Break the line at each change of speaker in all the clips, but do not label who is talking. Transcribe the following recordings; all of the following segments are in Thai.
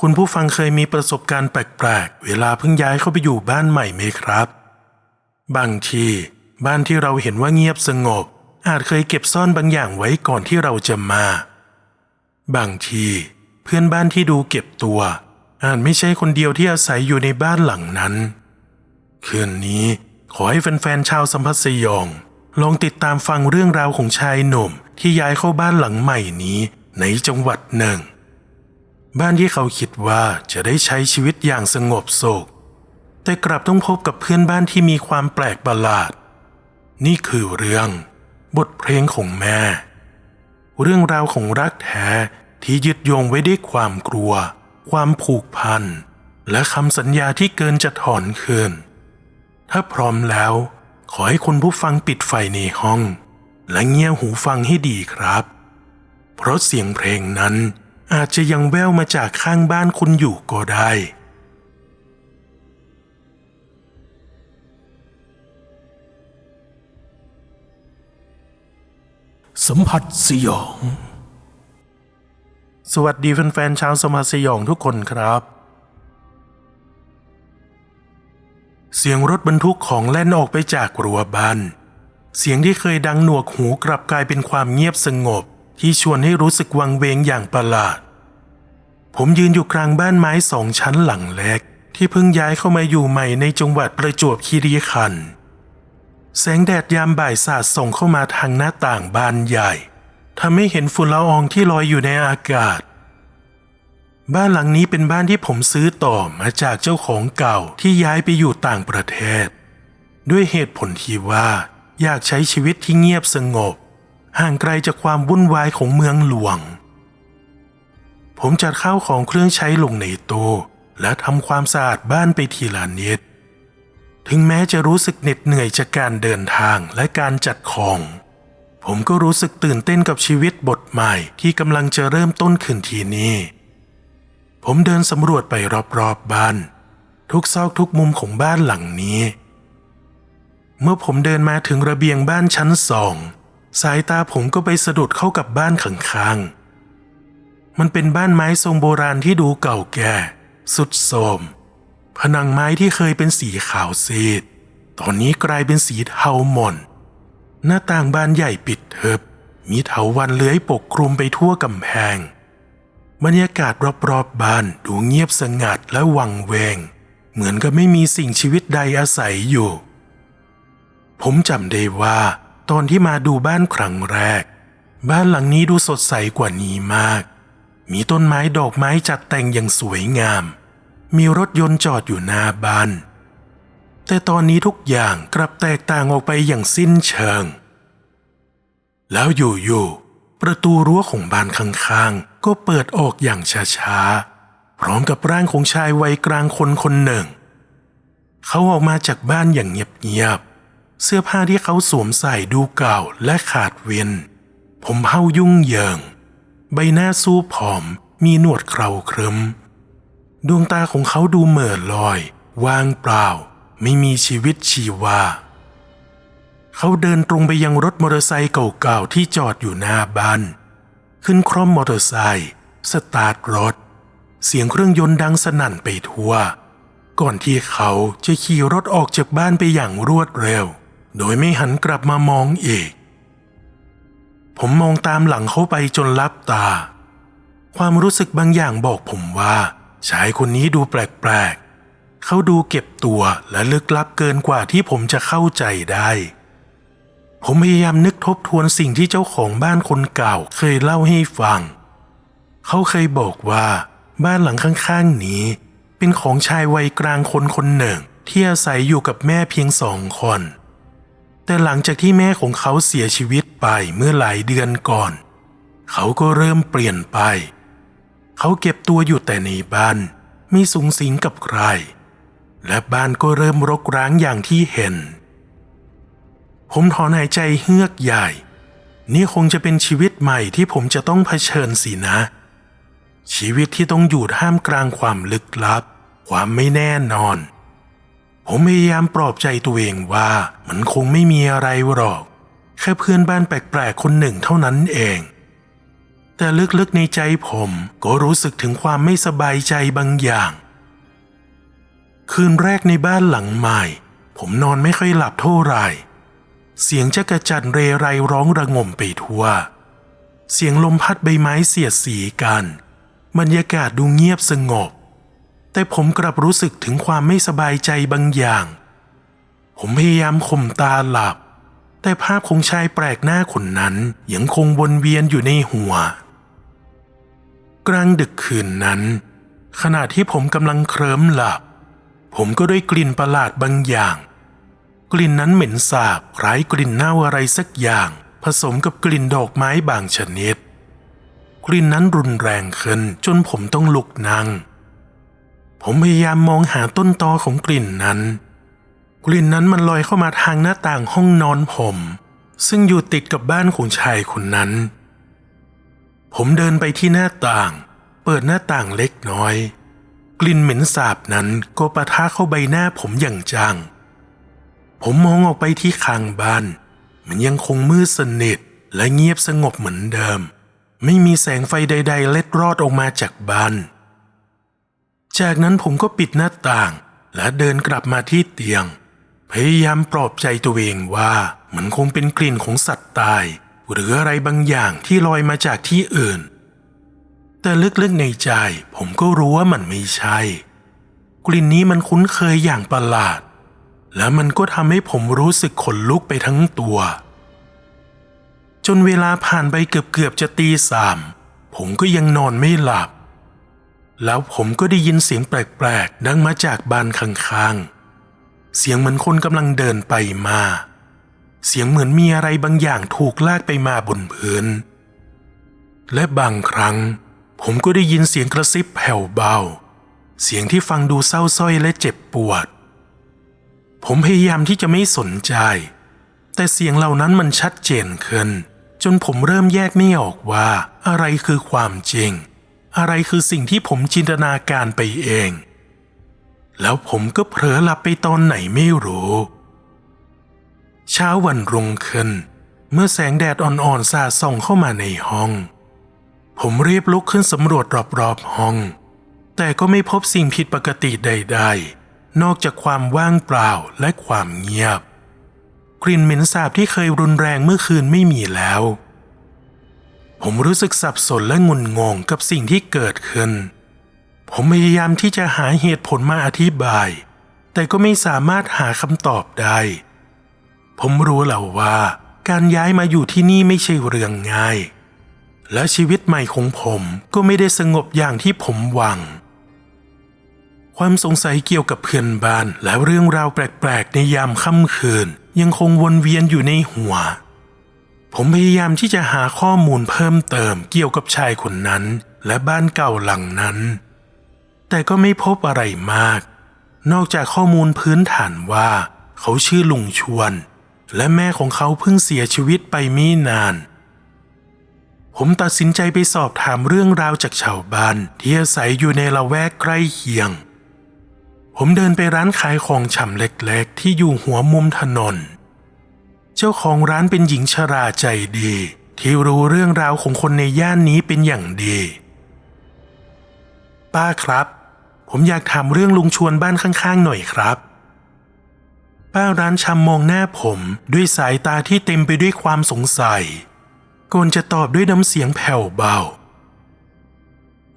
คุณผู้ฟังเคยมีประสบการณ์แปลกๆ เวลาเพิ่งย้ายเข้าไปอยู่บ้านใหม่ไหมครับ บางที บ้านที่เราเห็นว่าเงียบสงบ อาจเคยเก็บซ่อนบางอย่างไว้ก่อนที่เราจะมา บางที เพื่อนบ้านที่ดูเก็บตัว อาจไม่ใช่คนเดียวที่อาศัยอยู่ในบ้านหลังนั้น คืนนี้ขอให้แฟนๆชาวสัมพัสยอง ลองติดตามฟังเรื่องราวของชายหนุ่มที่ย้ายเข้าบ้านหลังใหม่นี้ในจังหวัดหนึ่ง บ้านที่เขาคิดว่าจะได้ใช้ชีวิตอย่างสงบสุขแต่กลับต้องพบกับเพื่อนบ้านที่มีความแปลกประหลาด นี่คือเรื่อง บทเพลงของแม่ เรื่องราวของรักแท้ที่ยึดโยงไว้ด้วยความกลัว ความผูกพัน และคำสัญญาที่เกินจะถอนคืน ถ้าพร้อมแล้ว ขอให้คุณผู้ฟังปิดไฟในห้อง และเงี่ยหูฟังให้ดีครับ เพราะเสียงเพลงนั้น อาจจะยังแว่วมาจากข้างบ้านคุณอยู่ก็ได้ สัมผัสสยอง สวัสดีแฟนๆชาวสมผัสสยองทุกคนครับ เสียงรถบรรทุกของแล่นออกไปจากรั้วบ้าน เสียงที่เคยดังหนวกหูกลับกลายเป็นความเงียบสงบ ที่ชวนให้รู้สึกวังเวงอย่างประหลาด ผมยืนอยู่กลางบ้านไม้สองชั้นหลังเล็ก ที่เพิ่งย้ายเข้ามาอยู่ใหม่ในจังหวัดประจวบคีรีขันธ์แสงแดดยามบ่ายสาดส่องเข้ามาทางหน้าต่างบ้านใหญ่ทำให้เห็นฝุ่นละอองที่ลอยอยู่ในอากาศ บ้านหลังนี้เป็นบ้านที่ผมซื้อต่อมาจากเจ้าของเก่าที่ย้ายไปอยู่ต่างประเทศ ด้วยเหตุผลที่ว่า อยากใช้ชีวิตที่เงียบสงบ ห่างไกลจากความวุ่นวายของเมืองหลวง ผมจัดข้าวของเครื่องใช้ลงในตู้และทำความสะอาดบ้านไปทีละนิด ถึงแม้จะรู้สึกเหน็ดเหนื่อยจากการเดินทางและการจัดของ ผมก็รู้สึกตื่นเต้นกับชีวิตบทใหม่ที่กำลังจะเริ่มต้นขึ้นทีนี้ ผมเดินสำรวจไปรอบๆบบ้าน ทุกซอกทุกมุมของบ้านหลังนี้ เมื่อผมเดินมาถึงระเบียงบ้านชั้นสอง สายตาผมก็ไปสะดุดเข้ากับบ้านข้างๆ มันเป็นบ้านไม้ทรงโบราณที่ดูเก่าแก่ สุดโทรมผนังไม้ที่เคยเป็นสีขาวซีด ตอนนี้กลายเป็นสีเทาหม่น หน้าต่างบานใหญ่ปิดเทิบ มีเถาวันเลื้อยปกคลุมไปทั่วกำแพง บรรยากาศรอบๆบบ้านดูเงียบสงัดและวังเวง เหมือนกับไม่มีสิ่งชีวิตใดอาศัยอยู่ ผมจำได้ว่า ตอนที่มาดูบ้านครั้งแรก บ้านหลังนี้ดูสดใสกว่านี้มาก มีต้นไม้ดอกไม้จัดแต่งอย่างสวยงาม มีรถยนต์จอดอยู่หน้าบ้าน แต่ตอนนี้ทุกอย่างกลับแตกต่างออกไปอย่างสิ้นเชิง แล้วอยู่ๆประตูรั้วของบ้านข้างๆ ก็เปิดออกอย่างช้าๆ พร้อมกับร่างของชายวัยกลางคนคนหนึ่ง เขาออกมาจากบ้านอย่างเงียบๆ เสื้อผ้าที่เขาสวมใส่ดูเก่าและขาดเวียน ผมเฮายุ่งเหยิง ใบหน้าสู้ผอมมีหนวดเคราครึมดวงตาของเขาดูเหม่อลอย ว่างเปล่า ไม่มีชีวิตชีวา เขาเดินตรงไปยังรถมอเตอร์ไซค์เก่าๆที่จอดอยู่หน้าบ้านขึ้นคร่อมมอเตอร์ไซค์สตาร์ทรถ เสียงเครื่องยนต์ดังสนั่นไปทั่ว ก่อนที่เขาจะขี่รถออกจากบ้านไปอย่างรวดเร็ว โดยไม่หันกลับมามองอีก ผมมองตามหลังเขาไปจนลับตา ความรู้สึกบางอย่างบอกผมว่าชายคนนี้ดูแปลกๆ เขาดูเก็บตัวและลึกลับเกินกว่าที่ผมจะเข้าใจได้ ผมพยายามนึกทบทวนสิ่งที่เจ้าของบ้านคนเก่าเคยเล่าให้ฟัง เขาเคยบอกว่าบ้านหลังข้างๆนี้ เป็นของชายวัยกลางคนคนหนึ่งที่อาศัยอยู่กับแม่เพียงสองคน แต่หลังจากที่แม่ของเขาเสียชีวิตไปเมื่อหลายเดือนก่อน เขาก็เริ่มเปลี่ยนไป เขาเก็บตัวอยู่แต่ในบ้านไม่สูงสิงกับใคร และบ้านก็เริ่มรกร้างอย่างที่เห็น ผมถอนหายใจเฮือกใหญ่ นี่คงจะเป็นชีวิตใหม่ที่ผมจะต้องเผชิญสินะ ชีวิตที่ต้องอยู่ท่ามกลางความลึกลับ ความไม่แน่นอน ผมพยายามปลอบใจตัวเองว่ามันคงไม่มีอะไรหรอก แค่เพื่อนบ้านแปลกๆคนหนึ่งเท่านั้นเอง แต่ลึกๆในใจผมก็รู้สึกถึงความไม่สบายใจบางอย่าง คืนแรกในบ้านหลังใหม่ ผมนอนไม่ค่อยหลับเท่าไหร่ เสียงจักระจันเรไรร้องระงมไปทั่ว เสียงลมพัดใบไม้เสียดสีกัน บรรยากาศดูเงียบสงบ แต่ผมกลับรู้สึกถึงความไม่สบายใจบางอย่าง ผมพยายามข่มตาหลับ แต่ภาพของชายแปลกหน้าคนนั้นยังคงวนเวียนอยู่ในหัว กลางดึกคืนนั้น ขณะที่ผมกำลังเคลิ้มหลับ ผมก็ได้กลิ่นประหลาดบางอย่าง กลิ่นนั้นเหม็นสาบคล้ายกลิ่นเน่าอะไรสักอย่าง ผสมกับกลิ่นดอกไม้บางชนิด กลิ่นนั้นรุนแรงขึ้นจนผมต้องลุกนั่ง ผมพยายามมองหาต้นตอของกลิ่นนั้น กลิ่นนั้นมันลอยเข้ามาทางหน้าต่างห้องนอนผม ซึ่งอยู่ติดกับบ้านของชายคนนั้น ผมเดินไปที่หน้าต่าง เปิดหน้าต่างเล็กน้อย กลิ่นเหม็นสาบนั้นก็ปะทะเข้าใบหน้าผมอย่างจัง ผมมองออกไปที่ข้างบ้าน มันยังคงมืดสนิทและเงียบสงบเหมือนเดิม ไม่มีแสงไฟใด ๆ เล็ดรอดออกมาจากบ้าน จากนั้นผมก็ปิดหน้าต่าง และเดินกลับมาที่เตียง พยายามปลอบใจตัวเองว่ามันคงเป็นกลิ่นของสัตว์ตาย หรืออะไรบางอย่างที่ลอยมาจากที่อื่น แต่ลึกๆในใจผมก็รู้ว่ามันไม่ใช่ กลิ่นนี้มันคุ้นเคยอย่างประหลาด และมันก็ทำให้ผมรู้สึกขนลุกไปทั้งตัว จนเวลาผ่านไปเกือบๆจะตีสามผมก็ยังนอนไม่หลับ แล้วผมก็ได้ยินเสียงแปลกๆ ดังมาจากบ้านข้างๆ เสียงเหมือนคนกำลังเดินไปมา เสียงเหมือนมีอะไรบางอย่างถูกลากไปมาบนพื้น และบางครั้ง ผมก็ได้ยินเสียงกระซิบแผ่วเบา เสียงที่ฟังดูเศร้าส้อยและเจ็บปวด ผมพยายามที่จะไม่สนใจ แต่เสียงเหล่านั้นมันชัดเจนขึ้น จนผมเริ่มแยกไม่ออกว่าอะไรคือความจริง อะไรคือสิ่งที่ผมจินตนาการไปเอง แล้วผมก็เผลอหลับไปตอนไหนไม่รู้ เช้าวันรุ่งขึ้น เมื่อแสงแดดอ่อนๆสาดส่องเข้ามาในห้อง ผมรีบลุกขึ้นสำรวจรอบๆห้อง แต่ก็ไม่พบสิ่งผิดปกติใด ๆ นอกจากความว่างเปล่าและความเงียบ กลิ่นเหม็นสาบที่เคยรุนแรงเมื่อคืนไม่มีแล้ว ผมรู้สึกสับสนและงุนงงกับสิ่งที่เกิดขึ้น ผมพยายามที่จะหาเหตุผลมาอธิบาย แต่ก็ไม่สามารถหาคำตอบได้ ผมรู้แล้วว่า การย้ายมาอยู่ที่นี่ไม่ใช่เรื่องง่าย และชีวิตใหม่ของผมก็ไม่ได้สงบอย่างที่ผมหวัง ความสงสัยเกี่ยวกับเพื่อนบ้านและเรื่องราวแปลกๆ ในยามค่ำคืน ยังคงวนเวียนอยู่ในหัว ผมพยายามที่จะหาข้อมูลเพิ่มเติมเกี่ยวกับชายคนนั้น และบ้านเก่าหลังนั้น แต่ก็ไม่พบอะไรมาก นอกจากข้อมูลพื้นฐานว่า เขาชื่อลุงชวน และแม่ของเขาเพิ่งเสียชีวิตไปไม่นาน ผมตัดสินใจไปสอบถามเรื่องราวจากชาวบ้านที่อาศัยอยู่ในละแวกใกล้เคียง ผมเดินไปร้านขายของชำเล็กๆ ที่อยู่หัวมุมถนน เจ้าของร้านเป็นหญิงชราใจดี ที่รู้เรื่องราวของคนในย่านนี้เป็นอย่างดี ป้าครับ ผมอยากถามเรื่องลุงชวนบ้านข้างๆหน่อยครับ ป้าร้านชำมองหน้าผมด้วยสายตาที่เต็มไปด้วยความสงสัยก่อนจะตอบด้วยน้ำเสียงแผ่วเบา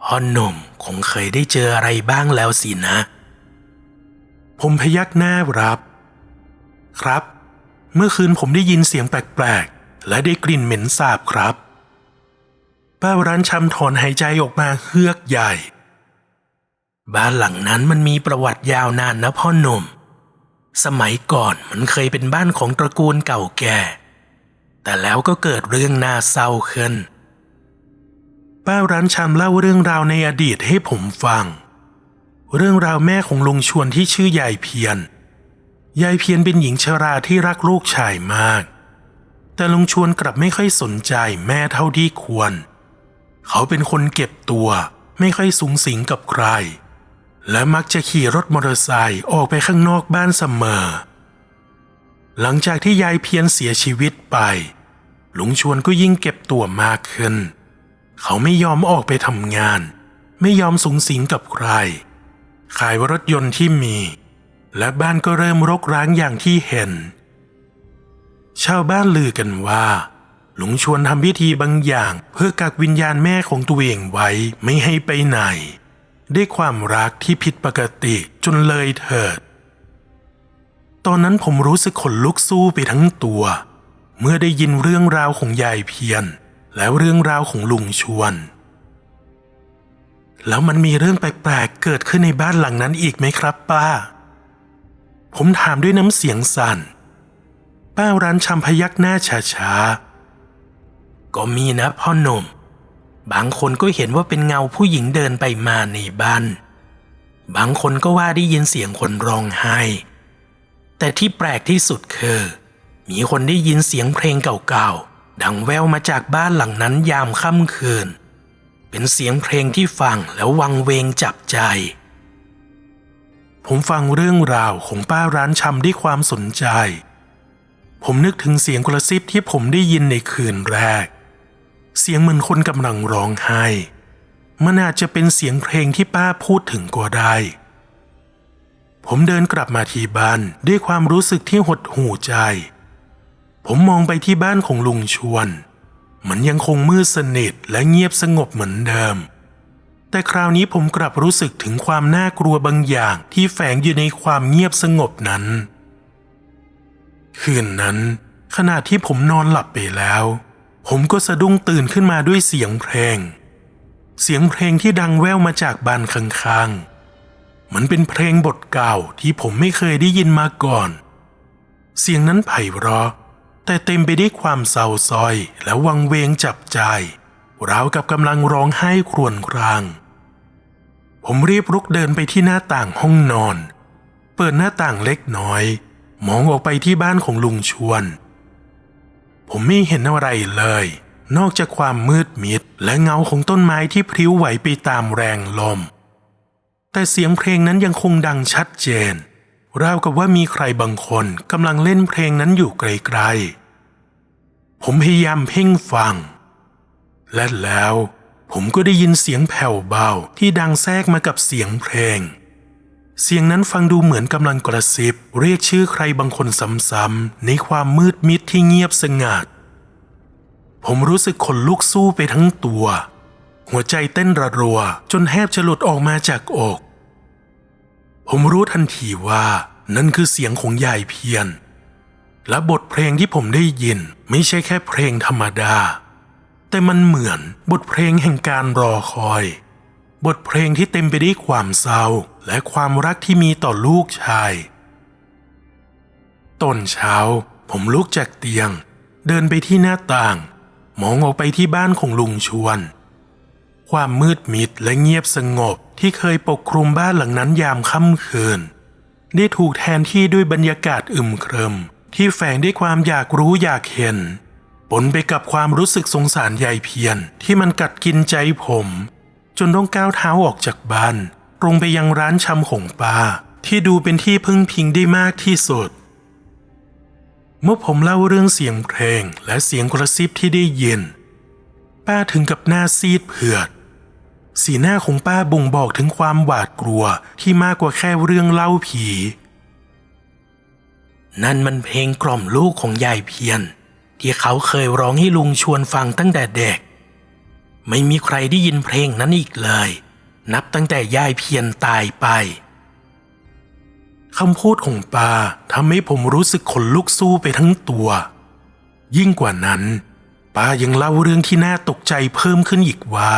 พ่อหนุ่มคงเคยได้เจออะไรบ้างแล้วสินะ ผมพยักหน้ารับ ครับ เมื่อคืนผมได้ยินเสียงแปลกๆ และได้กลิ่นเหม็นสาบครับ ป้าร้านชำถอนหายใจออกมาเฮือกใหญ่ บ้านหลังนั้นมันมีประวัติยาวนานนะพ่อหนุ่ม สมัยก่อนมันเคยเป็นบ้านของตระกูลเก่าแก่ แต่แล้วก็เกิดเรื่องน่าเศร้าขึ้น ป้าร้านชำเล่าเรื่องราวในอดีตให้ผมฟัง เรื่องราวแม่ของลุงชวนที่ชื่อยายเพียร ยายเพียรเป็นหญิงชราที่รักลูกชายมาก แต่ลุงชวนกลับไม่ค่อยสนใจแม่เท่าที่ควร เขาเป็นคนเก็บตัวไม่ค่อยสูงสิงกับใคร และมักจะขี่รถมอเตอร์ไซค์ออกไปข้างนอกบ้านเสมอ หลังจากที่ยายเพียรเสียชีวิตไป ลุงชวนก็ยิ่งเก็บตัวมากขึ้น เขาไม่ยอมออกไปทำงาน ไม่ยอมสูงสิงกับใคร ขายรถยนต์ที่มี และบ้านก็เริ่มรกร้างอย่างที่เห็น ชาวบ้านลือกันว่า หลวงชวนทำพิธีบางอย่าง เพื่อกักวิญญาณแม่ของตัวเองไว้ไม่ให้ไปไหน ด้วยความรักที่ผิดปกติจนเลยเถิด ตอนนั้นผมรู้สึกขนลุกสู้ไปทั้งตัว เมื่อได้ยินเรื่องราวของยายเพียรแล้วเรื่องราวของลุงชวนแล้วมันมีเรื่องแปลกๆ เกิดขึ้นในบ้านหลังนั้นอีกไหมครับป้า ผมถามด้วยน้ำเสียงสั่น ป้าร้านชำพยักหน้าช้าๆ ก็มีนะพ่อหนุ่ม บางคนก็เห็นว่าเป็นเงาผู้หญิงเดินไปมาในบ้าน บางคนก็ว่าได้ยินเสียงคนร้องไห้ แต่ที่แปลกที่สุดคือ มีคนได้ยินเสียงเพลงเก่าๆ ดังแววมาจากบ้านหลังนั้นยามค่ำคืน เป็นเสียงเพลงที่ฟังแล้ววังเวงจับใจ ผมฟังเรื่องราวของป้าร้านชำด้วยความสนใจ ผมนึกถึงเสียงกระซิบที่ผมได้ยินในคืนแรก เสียงเหมือนคนกำลังร้องไห้ มันอาจจะเป็นเสียงเพลงที่ป้าพูดถึงก็ได้ ผมเดินกลับมาที่บ้านด้วยความรู้สึกที่หดหู่ใจ ผมมองไปที่บ้านของลุงชวน มันยังคงมืดสนิทและเงียบสงบเหมือนเดิม แต่คราวนี้ผมกลับรู้สึกถึงความน่ากลัวบางอย่างที่แฝงอยู่ในความเงียบสงบนั้น คืนนั้น ขณะที่ผมนอนหลับไปแล้ว ผมก็สะดุ้งตื่นขึ้นมาด้วยเสียงเพลง เสียงเพลงที่ดังแว่วมาจากบานข้างๆ มันเป็นเพลงบทเก่าที่ผมไม่เคยได้ยินมาก่อน เสียงนั้นไพเราะแต่เต็มไปด้วยความเศร้าซอยและวังเวงจับใจราวกับกำลังร้องไห้ครวญคราง ผมรีบลุกเดินไปที่หน้าต่างห้องนอน เปิดหน้าต่างเล็กน้อย มองออกไปที่บ้านของลุงชวน ผมไม่เห็นอะไรเลย นอกจากความมืดมิดและเงาของต้นไม้ที่พริ้วไหวไปตามแรงลม แต่เสียงเพลงนั้นยังคงดังชัดเจน ราวกับว่ามีใครบางคนกำลังเล่นเพลงนั้นอยู่ไกลๆผมพยายามเพ่งฟัง และแล้ว ผมก็ได้ยินเสียงแผ่วเบาที่ดังแทรกมากับเสียงเพลง เสียงนั้นฟังดูเหมือนกำลังกระซิบ เรียกชื่อใครบางคนซ้ำๆในความมืดมิดที่เงียบสงัด ผมรู้สึกขนลุกสู้ไปทั้งตัว หัวใจเต้นระรัว จนแทบจะหลุดออกมาจากอก ผมรู้ทันทีว่านั่นคือเสียงของยายเพียรและบทเพลงที่ผมได้ยินไม่ใช่แค่เพลงธรรมดา แต่มันเหมือนบทเพลงแห่งการรอคอย บทเพลงที่เต็มไปด้วยความเศร้าและความรักที่มีต่อลูกชายตอนเช้า ผมลุกจากเตียง เดินไปที่หน้าต่าง มองออกไปที่บ้านของลุงชวน ความมืดมิดและเงียบสงบที่เคยปกคลุมบ้านหลังนั้นยามค่ำคืน ได้ถูกแทนที่ด้วยบรรยากาศอึมครึม ที่แฝงด้วยความอยากรู้อยากเห็น ปนไปกับความรู้สึกสงสารยายเพียรที่มันกัดกินใจผม จนต้องก้าวเท้าออกจากบ้านตรงไปยังร้านชำของป้าที่ดูเป็นที่พึ่งพิงได้มากที่สุด เมื่อผมเล่าเรื่องเสียงเพลงและเสียงกระซิบที่ได้ยิน ป้าถึงกับหน้าซีดเผือด สีหน้าของป้าบ่งบอกถึงความหวาดกลัวที่มากกว่าแค่เรื่องเล่าผี นั่นมันเพลงกล่อมลูกของยายเพียร ที่เขาเคยร้องให้ลุงชวนฟังตั้งแต่เด็ก ไม่มีใครได้ยินเพลงนั้นอีกเลย นับตั้งแต่ยายเพียรตายไปคำพูดของป้าทำให้ผมรู้สึกขนลุกสู้ไปทั้งตัว ยิ่งกว่านั้นป้ายังเล่าเรื่องที่น่าตกใจเพิ่มขึ้นอีกว่า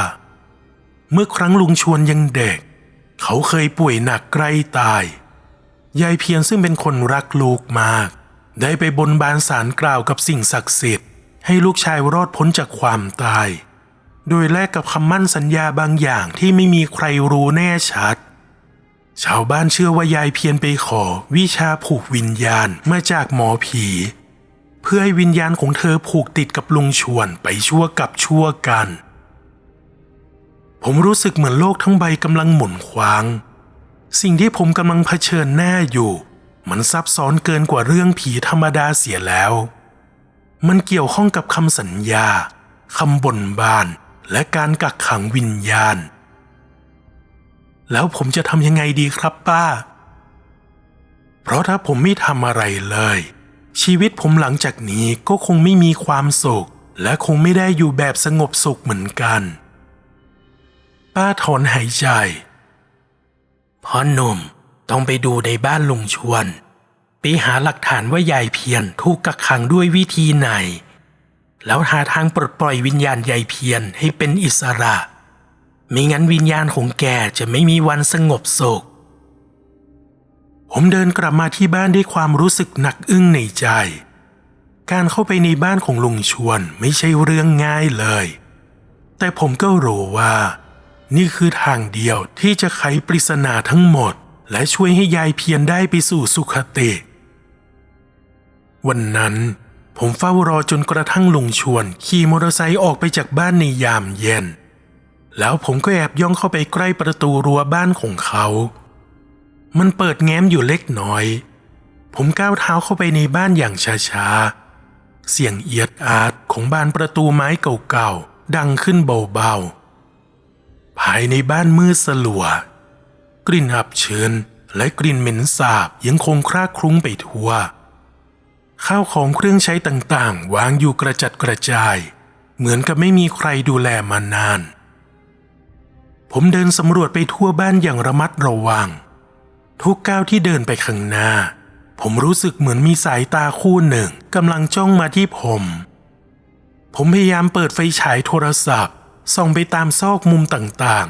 เมื่อครั้งลุงชวนยังเด็ก เขาเคยป่วยหนักใกล้ตาย ยายเพียรซึ่งเป็นคนรักลูกมาก ได้ไปบนบานสารกล่าวกับสิ่งศักดิ์สิทธิ์ให้ลูกชายรอดพ้นจากความตาย โดยแลกกับคำมั่นสัญญาบางอย่างที่ไม่มีใครรู้แน่ชัด ชาวบ้านเชื่อว่ายายเพียรไปขอวิชาผูกวิญญาณมาจากหมอผี เพื่อให้วิญญาณของเธอผูกติดกับลุงชวนไปชั่วกับชั่วกัน ผมรู้สึกเหมือนโลกทั้งใบกำลังหมุนคว้าง สิ่งที่ผมกำลังเผชิญหน้าอยู่ มันซับซ้อนเกินกว่าเรื่องผีธรรมดาเสียแล้ว มันเกี่ยวข้องกับคำสัญญาคำบ่นบานและการกักขังวิญญาณ แล้วผมจะทำยังไงดีครับป้า เพราะถ้าผมไม่ทำอะไรเลย ชีวิตผมหลังจากนี้ก็คงไม่มีความสุข และคงไม่ได้อยู่แบบสงบสุขเหมือนกัน ป้าถอนหายใจพ่อหนุ่ม ต้องไปดูในบ้านลุงชวน ไปหาหลักฐานว่ายายเพียรถูกกักขังด้วยวิธีไหน แล้วหาทางปลดปล่อยวิญญาณยายเพียรให้เป็นอิสระไม่งั้นวิญญาณของแกจะไม่มีวันสงบสุขผมเดินกลับมาที่บ้านด้วยความรู้สึกหนักอึ้งในใจ การเข้าไปในบ้านของลุงชวนไม่ใช่เรื่องง่ายเลย แต่ผมก็รู้ว่า นี่คือทางเดียวที่จะไขปริศนาทั้งหมด และช่วยให้ยายเพียรได้ไปสู่สุขติ วันนั้นผมเฝ้ารอจนกระทั่งลุงชวน ขี่มอเตอร์ไซค์ออกไปจากบ้านในยามเย็น แล้วผมก็แอบย่องเข้าไปใกล้ประตูรั้วบ้านของเขา มันเปิดแง้มอยู่เล็กน้อย ผมก้าวเท้าเข้าไปในบ้านอย่างช้าๆ เสียงเอียดอาดของบานประตูไม้เก่าๆ ดังขึ้นเบาๆ ภายในบ้านมืดสลัว กลิ่นอับชื้นและกลิ่นเหม็นสาบยังคงคร่าคลุ้งไปทั่ว ข้าวของเครื่องใช้ต่างๆ วางอยู่กระจัดกระจาย เหมือนกับไม่มีใครดูแลมานาน ผมเดินสำรวจไปทั่วบ้านอย่างระมัดระวัง ทุกก้าวที่เดินไปข้างหน้า ผมรู้สึกเหมือนมีสายตาคู่หนึ่งกำลังจ้องมาที่ผม ผมพยายามเปิดไฟฉายโทรศัพท์ส่องไปตามซอกมุมต่าง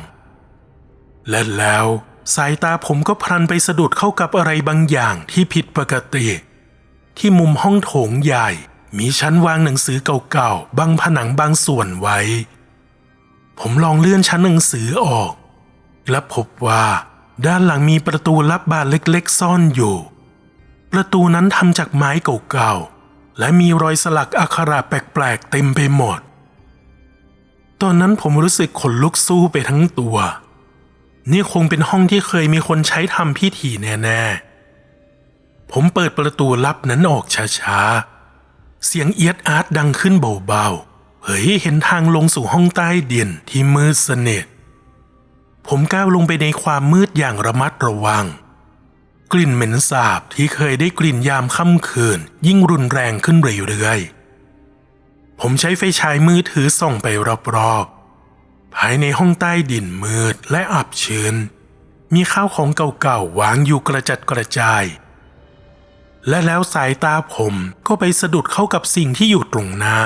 ๆ และแล้ว สายตาผมก็พลันไปสะดุดเข้ากับอะไรบางอย่างที่ผิดปกติ ที่มุมห้องโถงใหญ่ มีชั้นวางหนังสือเก่าๆบังผนังบางส่วนไว้ ผมลองเลื่อนชั้นหนังสือออก และพบว่า ด้านหลังมีประตูลับบานเล็กๆ ซ่อนอยู่ ประตูนั้นทำจากไม้เก่าๆ และมีรอยสลักอักขระแปลกๆ เต็มไปหมด ตอนนั้นผมรู้สึกขนลุกสู้ไปทั้งตัว นี่คงเป็นห้องที่เคยมีคนใช้ทำพิธีแน่ๆ ผมเปิดประตูลับนั้นออกช้าๆ เสียงเอียดอาร์ตดังขึ้นเบาๆ เผยเห็นทางลงสู่ห้องใต้ดินที่มืดสนิท ผมก้าวลงไปในความมืดอย่างระมัดระวัง กลิ่นเหม็นสาบที่เคยได้กลิ่นยามค่ำคืน ยิ่งรุนแรงขึ้นเรื่อยๆ ผมใช้ไฟฉายมือถือส่องไปรอบๆ ภายในห้องใต้ดินมืดและอับชื้น มีข้าวของเก่าๆวางอยู่กระจัดกระจาย และแล้วสายตาผมก็ไปสะดุดเข้ากับสิ่งที่อยู่ตรงหน้า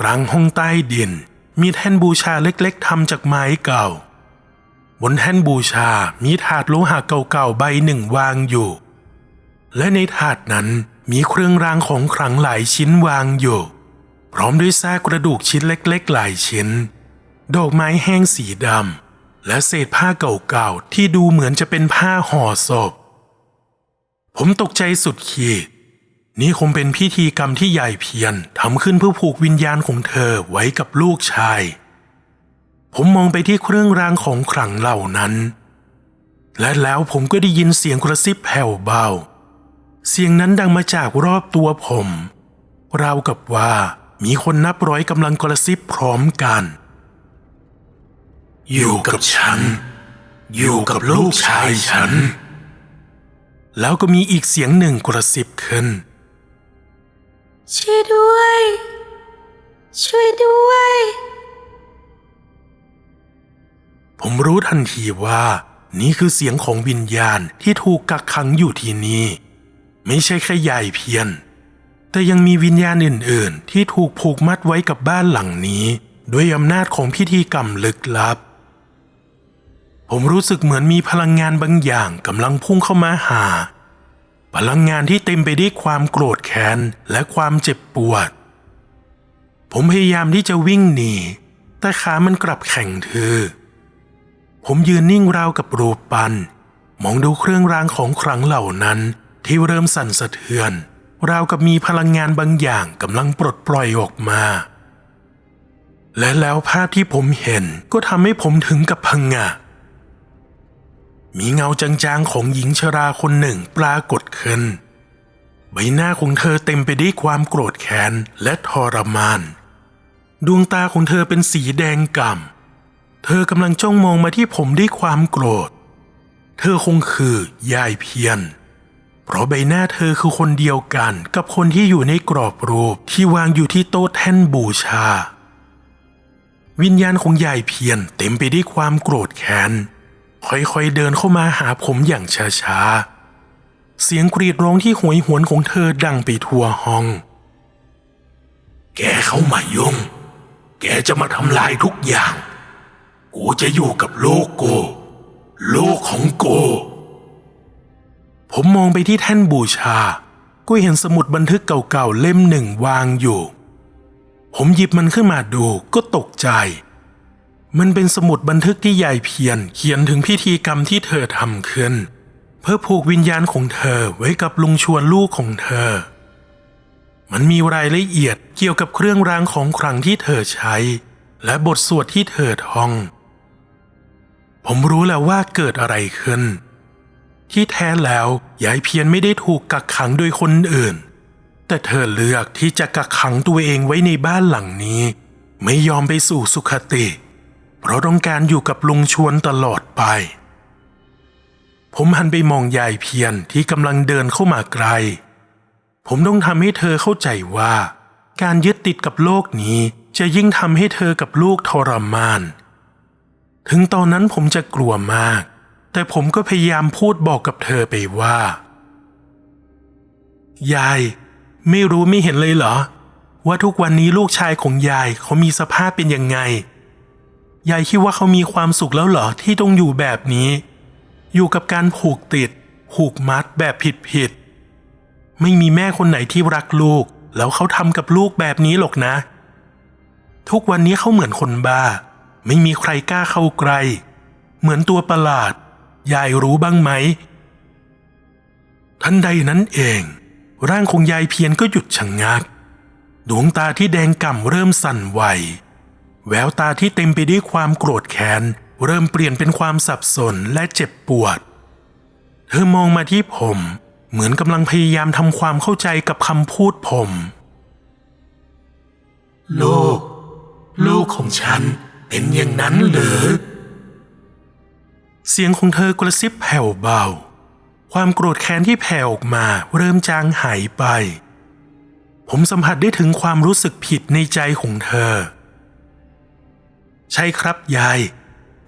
กลางห้องใต้ดินมีแท่นบูชาเล็กๆทำจากไม้เก่า บนแท่นบูชามีถาดโลหะเก่าๆใบหนึ่งวางอยู่ และในถาดนั้นมีเครื่องรางของขลังหลายชิ้นวางอยู่ พร้อมด้วยซากกระดูกชิ้นเล็กๆ หลายชิ้น ดอกไม้แห้งสีดำและเศษผ้าเก่าๆที่ดูเหมือนจะเป็นผ้าห่อศพ ผมตกใจสุดขีด นี่คงเป็นพิธีกรรมที่ใหญ่เพียรทำขึ้นเพื่อผูกวิญญาณของเธอไว้กับลูกชาย ผมมองไปที่เครื่องรางของขลังเหล่านั้น และแล้วผมก็ได้ยินเสียงกระซิบแผ่วเบา เสียงนั้นดังมาจากรอบตัวผมราวกับว่ามีคนนับร้อยกำลังกระซิบพร้อมกัน อยู่กับฉัน อยู่กับลูกชายฉัน แล้วก็มีอีกเสียงหนึ่งกระซิบขึ้น
ช่วยด้วย ช่วยด้วย
ผมรู้ทันทีว่า นี่คือเสียงของวิญญาณที่ถูกกักขังอยู่ที่นี่ ไม่ใช่แค่ยายเพียน แต่ยังมีวิญญาณอื่น ๆ ที่ถูกผูกมัดไว้กับบ้านหลังนี้ ด้วยอำนาจของพิธีกรรมลึกลับ ผมรู้สึกเหมือนมีพลังงานบางอย่างกำลังพุ่งเข้ามาหา พลังงานที่เต็มไปด้วยความโกรธแค้นและความเจ็บปวด ผมพยายามที่จะวิ่งหนี แต่ขามันกลับแข็งทื่อผมยืนนิ่งราวกับรูปปัน มองดูเครื่องรางของขลังเหล่านั้นที่เริ่มสั่นสะเทือน ราวกับมีพลังงานบางอย่างกำลังปลดปล่อยออกมา และแล้วภาพที่ผมเห็นก็ทำให้ผมถึงกับพังงะ มีเงาจางๆของหญิงชราคนหนึ่งปรากฏขึ้น ใบหน้าของเธอเต็มไปด้วยความโกรธแค้นและทรมาน ดวงตาของเธอเป็นสีแดงก่ำเธอกำลังจ้องมองมาที่ผมด้วยความโกรธ เธอคงคือยายเพียน เพราะใบหน้าเธอคือคนเดียวกันกับคนที่อยู่ในกรอบรูปที่วางอยู่ที่โต๊ะแท่นบูชา วิญญาณของยายเพียนเต็มไปด้วยความโกรธแค้น ค่อยๆเดินเข้ามาหาผมอย่างช้าๆ เสียงกรีดร้องที่โหยหวนของเธอดังไปทั่วห้อง แกเข้ามายุ่ง แกจะมาทำลายทุกอย่าง กูจะอยู่กับลูกกู ลูกของกู ผมมองไปที่แท่นบูชา ก็เห็นสมุดบันทึกเก่าๆเล่มหนึ่งวางอยู่ ผมหยิบมันขึ้นมาดูก็ตกใจ มันเป็นสมุดบันทึกที่ยายเพียน เขียนถึงพิธีกรรมที่เธอทำขึ้น เพื่อผูกวิญญาณของเธอไว้กับลุงชวนลูกของเธอ มันมีรายละเอียดเกี่ยวกับเครื่องรางของขลังที่เธอใช้ และบทสวดที่เธอท่อง ผมรู้แล้วว่าเกิดอะไรขึ้น ที่แท้แล้วยายเพียนไม่ได้ถูกกักขังโดยคนอื่น แต่เธอเลือกที่จะกักขังตัวเองไว้ในบ้านหลังนี้ ไม่ยอมไปสู่สุขติเพราะต้องการอยู่กับลุงชวนตลอดไป ผมหันไปมองยายเพียนที่กำลังเดินเข้ามาไกล ผมต้องทำให้เธอเข้าใจว่า การยึดติดกับโลกนี้จะยิ่งทำให้เธอกับลูกทรมาน ถึงตอนนั้นผมจะกลัวมาก แต่ผมก็พยายามพูดบอกกับเธอไปว่า ยาย ไม่รู้ไม่เห็นเลยเหรอ ว่าทุกวันนี้ลูกชายของยายเขามีสภาพเป็นยังไง ยายคิดว่าเขามีความสุขแล้วเหรอที่ต้องอยู่แบบนี้ อยู่กับการผูกติด ผูกมัดแบบผิดๆไม่มีแม่คนไหนที่รักลูก แล้วเขาทำกับลูกแบบนี้หรอกนะ ทุกวันนี้เขาเหมือนคนบ้า ไม่มีใครกล้าเข้าใกล้เหมือนตัวประหลาด ยายรู้บ้างไหม ทันใดนั้นเอง ร่างของยายเพียนก็หยุดชะงงัก ดวงตาที่แดงก่ำเริ่มสั่นไหว แววตาที่เต็มไปด้วยความโกรธแค้นเริ่มเปลี่ยนเป็นความสับสนและเจ็บปวด เธอมองมาที่ผม เหมือนกำลังพยายามทำความเข้าใจกับคำพูดผม ลูก ลูกของฉันเป็นอย่างนั้นหรือ เสียงของเธอกระซิบแผ่วเบา ความโกรธแค้นที่แผ่ออกมาเริ่มจางหายไป ผมสัมผัสได้ถึงความรู้สึกผิดในใจของเธอ ใช่ครับยาย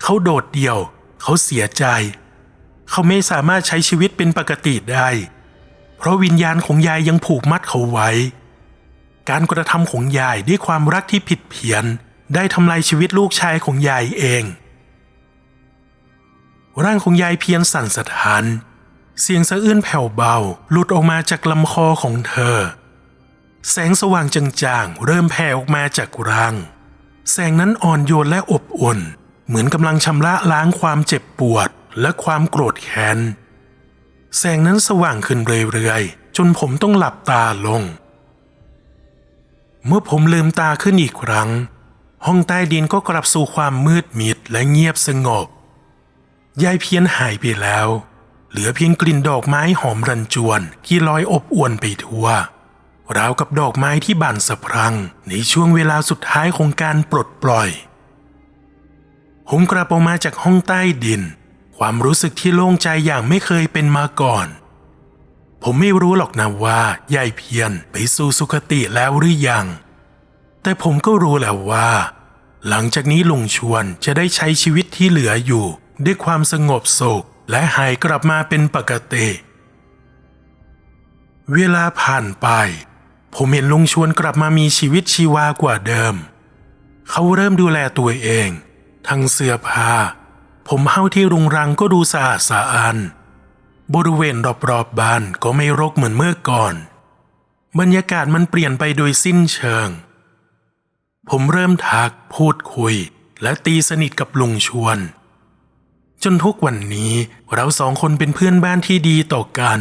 เขาโดดเดี่ยว เขาเสียใจ เขาไม่สามารถใช้ชีวิตเป็นปกติได้ เพราะวิญญาณของยายยังผูกมัดเขาไว้ การกระทำของยายด้วยความรักที่ผิดเพี้ยน ได้ทำลายชีวิตลูกชายของยายเอง ร่างของยายเพียนสั่นสะท้านเสียงสะอื้นแผ่วเบาหลุดออกมาจากลำคอของเธอ แสงสว่างจางๆเริ่มแผ่ออกมาจากร่าง แสงนั้นอ่อนโยนและอบอุ่น เหมือนกำลังชำระล้างความเจ็บปวดและความโกรธแค้น แสงนั้นสว่างขึ้นเรื่อยๆ จนผมต้องหลับตาลง เมื่อผมลืมตาขึ้นอีกครั้ง ห้องใต้ดินก็กลับสู่ความมืดมิดและเงียบสงบ ยายเพี้ยนหายไปแล้ว เหลือเพียงกลิ่นดอกไม้หอมรันจวนที่ลอยอบอวนไปทั่ว ราวกับดอกไม้ที่บานสะพรั่งในช่วงเวลาสุดท้ายของการปลดปล่อยผมกลับออกมาจากห้องใต้ดิน ความรู้สึกที่โล่งใจอย่างไม่เคยเป็นมาก่อน ผมไม่รู้หรอกนะว่ายายเพียนไปสู่สุคติแล้วหรือยัง แต่ผมก็รู้แล้วว่า หลังจากนี้ลุงชวนจะได้ใช้ชีวิตที่เหลืออยู่ ด้วยความสงบสุขและหายกลับมาเป็นปกติเวลาผ่านไป ผมเห็นลุงชวนกลับมามีชีวิตชีวากว่าเดิม เขาเริ่มดูแลตัวเอง ทั้งเสื้อผ้า ผมเฮ้าที่รุงรังก็ดูสะอาดสะอานบริเวณรอบๆบบ้านก็ไม่รกเหมือนเมื่อก่อน บรรยากาศมันเปลี่ยนไปโดยสิ้นเชิง ผมเริ่มทักพูดคุย และตีสนิทกับลุงชวน จนทุกวันนี้เราสองคนเป็นเพื่อนบ้านที่ดีต่อกัน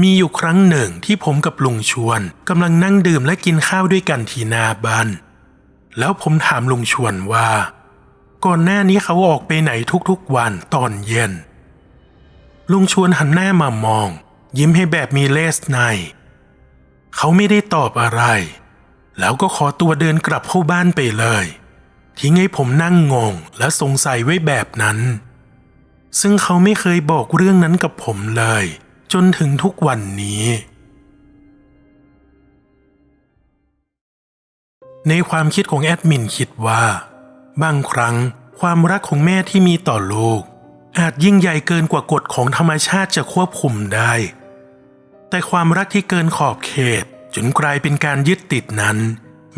มีอยู่ครั้งหนึ่งที่ผมกับลุงชวนกำลังนั่งดื่มและกินข้าวด้วยกันที่หนาบ้านแล้วผมถามลุงชวนว่า ก่อนหน้านี้เขาออกไปไหนทุกๆวันตอนเย็น ลุงชวนหันหน้ามามอง ยิ้มให้แบบมีเลสใน เขาไม่ได้ตอบอะไร แล้วก็ขอตัวเดินกลับเข้าบ้านไปเลย ทิ้งให้ผมนั่งงงและสงสัยไว้แบบนั้น ซึ่งเขาไม่เคยบอกเรื่องนั้นกับผมเลย จนถึงทุกวันนี้ ในความคิดของแอดมินคิดว่า บางครั้งความรักของแม่ที่มีต่อลูก อาจยิ่งใหญ่เกินกว่ากฎของธรรมชาติจะควบคุมได้ แต่ความรักที่เกินขอบเขตจนกลายเป็นการยึดติดนั้น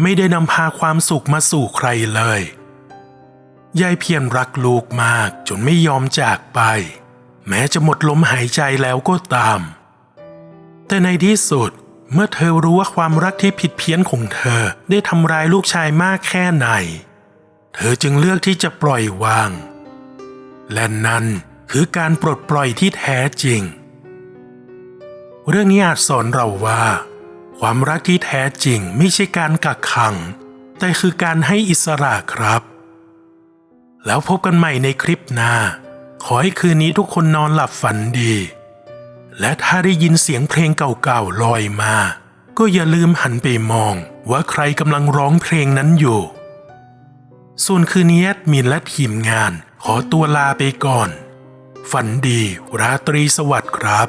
ไม่ได้นำพาความสุขมาสู่ใครเลยยายเพียรรักลูกมากจนไม่ยอมจากไป แม้จะหมดลมหายใจแล้วก็ตาม แต่ในที่สุดเมื่อเธอรู้ว่าความรักที่ผิดเพี้ยนของเธอได้ทำร้ายลูกชายมากแค่ไหน เธอจึงเลือกที่จะปล่อยวาง และนั่นคือการปลดปล่อยที่แท้จริง เรื่องนี้อาจสอนเราว่า ความรักที่แท้จริงไม่ใช่การกักขัง แต่คือการให้อิสระครับ แล้วพบกันใหม่ในคลิปหน้า ขอให้คืนนี้ทุกคนนอนหลับฝันดี และถ้าได้ยินเสียงเพลงเก่าๆลอยมา ก็อย่าลืมหันไปมองว่าใครกำลังร้องเพลงนั้นอยู่ ส่วนคืนนี้แอดมินและทีมงาน ขอตัวลาไปก่อน ฝันดีราตรีสวัสดิ์ครับ